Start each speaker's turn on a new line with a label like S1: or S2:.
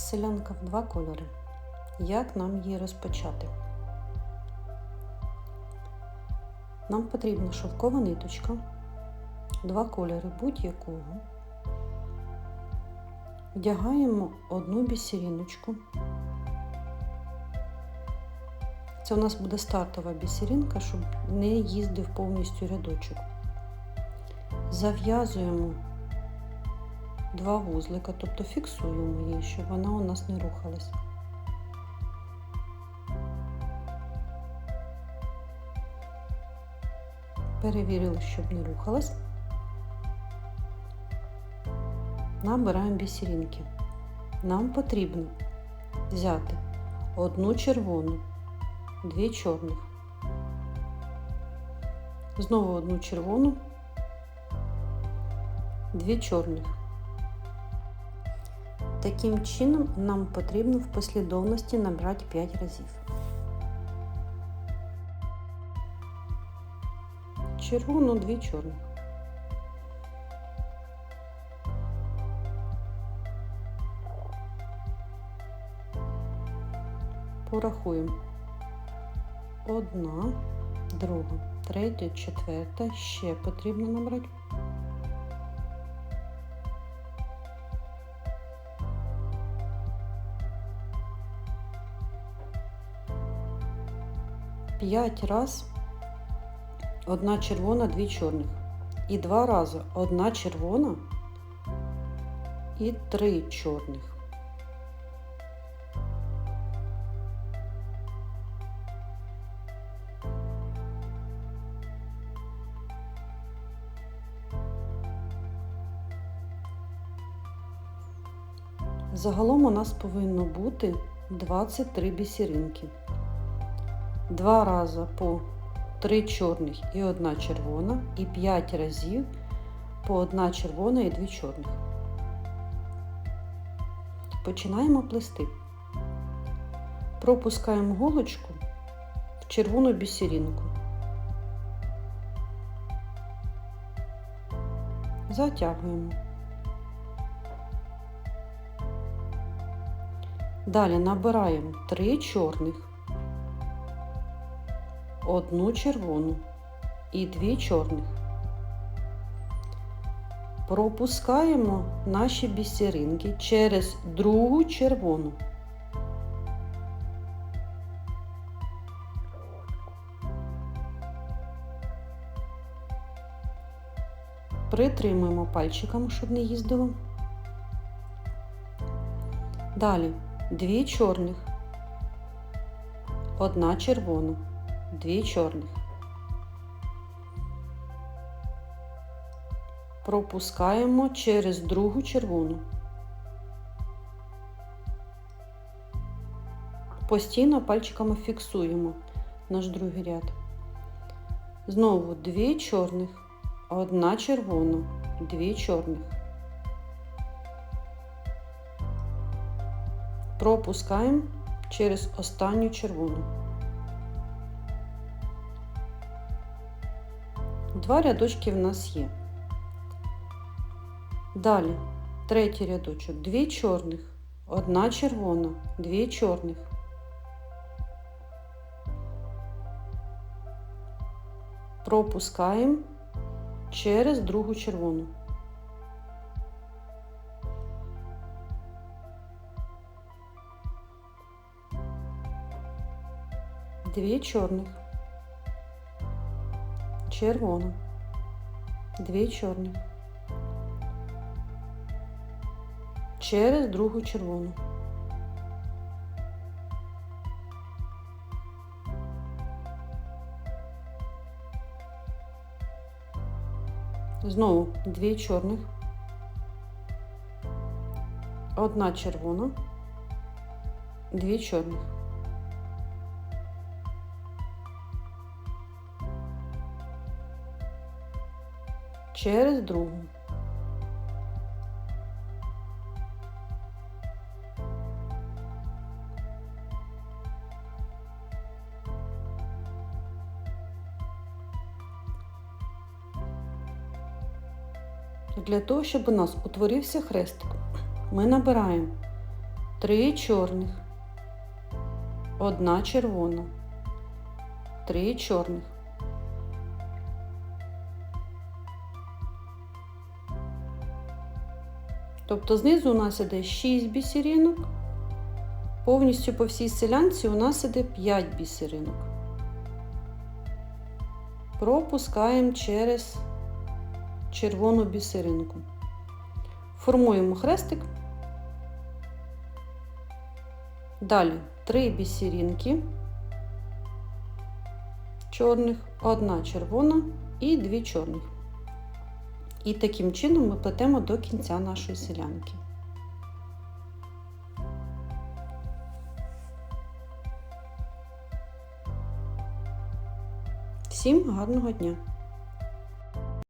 S1: Селянка в два кольори. Як нам її розпочати? Нам потрібна шовкова ниточка, два кольори будь-якого. Вдягаємо одну бісеріночку. Це у нас буде стартова бісерінка, щоб не їздив повністю рядочок. Зав'язуємо два вузлика, тобто фіксуємо її, щоб вона у нас не рухалась. Перевірили, щоб не рухалась. Набираємо бісеринки. Нам потрібно взяти одну червону, дві чорних, знову одну червону, дві чорних. Таким чином нам потрібно в послідовності набрати 5 разів. Червону, дві чорних. Порахуємо. Одна, друга, третя, четверта, ще потрібно набрати. П'ять раз одна червона, дві чорних. І два рази одна червона і три чорних. Загалом у нас повинно бути 23 бісеринки. Два рази по 3 чорних і одна червона, і 5 разів по одна червона і 2 чорних. Починаємо плести. Пропускаємо голочку в червону бісеринку. Затягуємо. Далі набираємо 3 чорних, одну червону і 2 чорних. Пропускаємо наші бісеринки через другу червону. Притримуємо пальчиками, щоб не їздило. Далі дві чорних, одна червона, дві чорних. Пропускаємо через другу червону. Постійно пальчиками фіксуємо наш другий ряд. Знову дві чорних, одна червона, дві чорних. пропускаємо через останню червону. Два рядочки в нас є. Далі третій рядочок, дві чорних, одна червона, дві чорних. Пропускаємо через другу червону. дві чорних, червона, дві чорних, через другу червону. Знову дві чорних, одна червона, дві чорних. Через другу. Для того, щоб у нас утворився хрестик, ми набираємо 3 чорних, одна червона, 3 чорних. Тобто знизу у нас іде 6 бісеринок, повністю по всій селянці у нас іде 5 бісеринок. Пропускаємо через червону бісеринку. Формуємо хрестик. Далі 3 бісеринки чорних, одна червона і 2 чорних. І таким чином ми плетемо до кінця нашої селянки. Всім гарного дня!